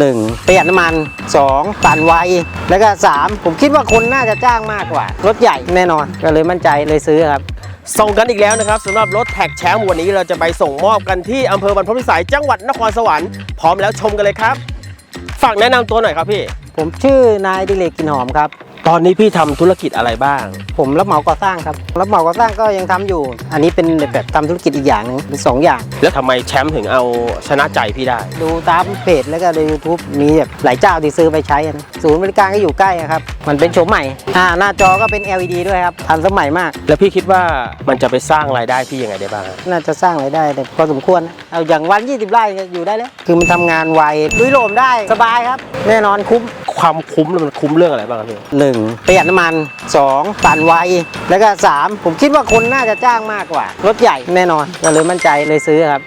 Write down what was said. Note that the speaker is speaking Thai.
1. ประหยัดน้ำมัน 2. ปั่นไว แล้วก็ 3. ผมคิดว่าคนน่าจะจ้างมากกว่า รถใหญ่แน่นอน ก็เลยมั่นใจเลยซื้อครับ ส่งกันอีกแล้วนะครับสำหรับรถแท็กแชมป์วันนี้เราจะไปส่งมอบกันที่อำเภอบรรพตพิสัยจังหวัดนครสวรรค์พร้อมแล้วชมกันเลยครับฝากแนะนำตัวหน่อยครับพี่ ผมชื่อนายดิเลกกินหอมครับ ตอนนี้พี่ทำธุรกิจอะไรบ้าง ผมรับเหมาก่อสร้างครับ รับเหมาก่อสร้างก็ยังทำอยู่ อันนี้เป็นแบบทำธุรกิจอีกอย่างหนึงเป็นสองอย่าง แล้วทำไมแชมป์ถึงเอาชนะใจพี่ได้ ดูตามเพจแล้วก็ใน YouTube มีแบบหลายเจ้าที่ซื้อไปใช้อะนะศูนย์บริการก็อยู่ใกล้อะครับ มันเป็นโฉมใหม่ อ่า หน้าจอก็เป็น LED ด้วยครับ ทันสมัยมาก แล้วพี่คิดว่ามันจะไปสร้างรายได้พี่ยังไงได้บ้าง น่าจะสร้างรายได้ได้พอสมควรนะเอาอย่างวัน 20 ไร่ก็อยู่ได้แล้ว คือมันทำงานไวลุยโหลมได้สบายครับ แน่นอนคุ้ม ความคุ้มมันคุ้มเรื่องอะไรบ้างครับพี่งประหยัดน้ำมัน 2. ปั่นไวแล้วก็ 3. ผมคิดว่าคนน่าจะจ้างมากกว่ารถใหญ่แน่นอนก็เลยมั่นใจเลยซื้อครับ